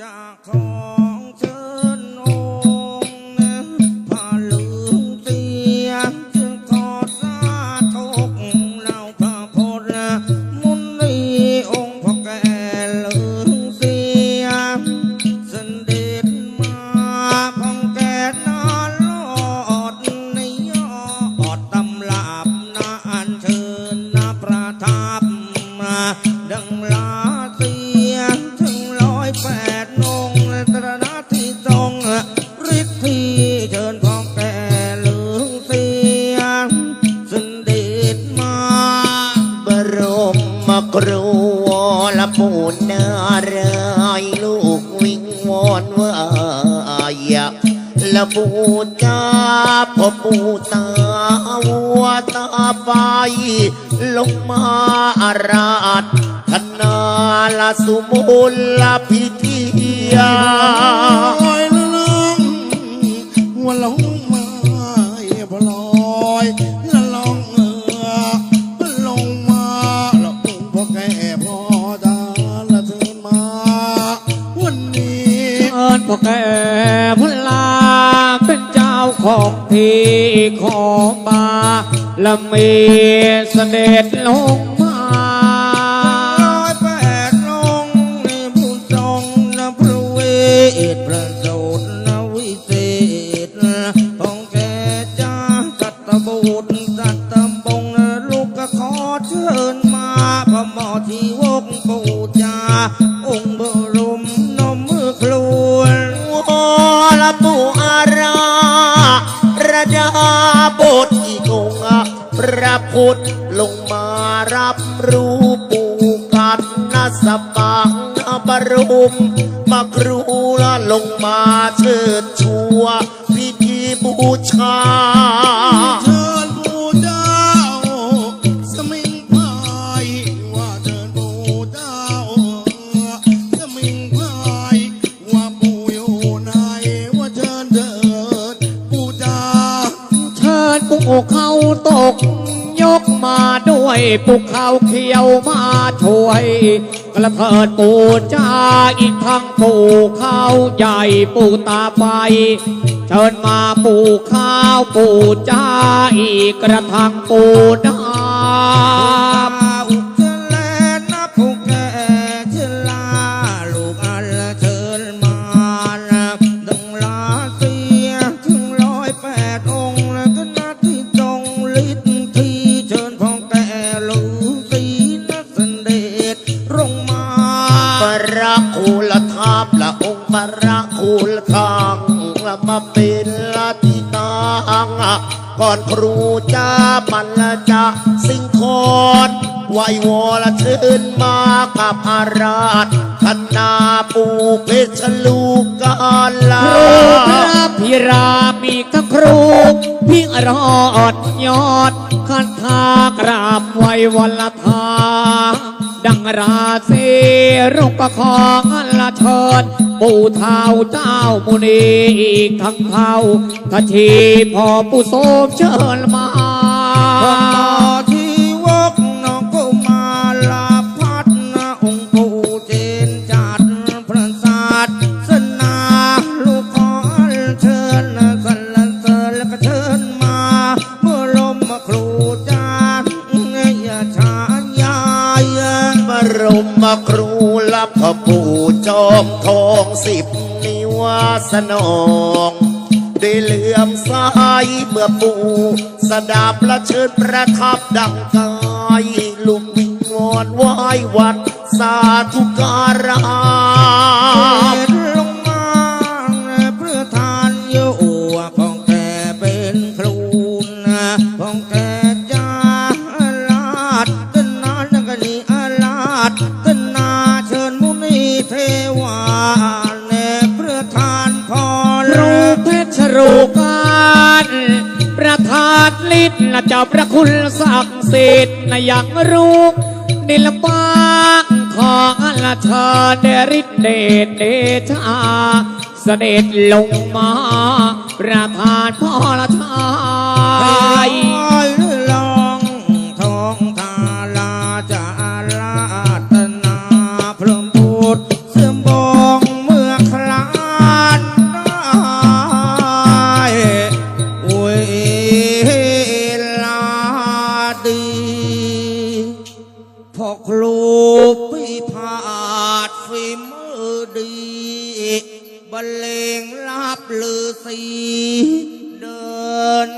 จากขอ ครูวรปูนารายลูกวิงวอนว่าอย่าละปูจาพ่อปูตาวัวตาไฟลงมาอาราชคณาละสุมุลละพิธียา ก็แก่พลาเป็นเจ้าของที่ของบาและมีเสด็จลง บทอีกองค์พระพุทธลงมารับรู้ปูกันนะสปังนะบรุมมาครูละลงมาเชิดชัวพิธีบูชา ด้วยปุกเขาเขียวมาช่วย กระเพิดปูจ้าอีกทั้งปูเขาใหญ่ปูตาไปเชิญมาปูข้าวปูจ้าอีกกระทังปูได้ ลทางละมาเป็นละติตางก่อนครูจ้ามันละจะสิงคอนไหววอละเชิญมากับอาราชคณาปูเพชรลูกกาลาครูพระพิรามีทั้งครูพิงรอดยอดคันคากราบไหววันละทา ดังราศีรุกประคองละเชิญปู่เท้าเจ้ามุนีอีกทั้งเท้าทัชีพอปู่โสมเชิญมา รมครูลับพระปู่จอมทองสิบนิวาสนองได้เหลื่อมสายเมื่อปู่สดาประเชิญประทับดังกายลุกวิงวอนไหว้วัดสาธุการามานฤทธิ์และเจ้าพระคุณศักดิ์สิทธิ์นะยังรู้นิลปากของลเชิญเดริเดชเดชาเสด็จลงมา ประทานพ่อละช ดีพอครูพิพาทฝีมือดีบรรเลงลาบลือสีเดิน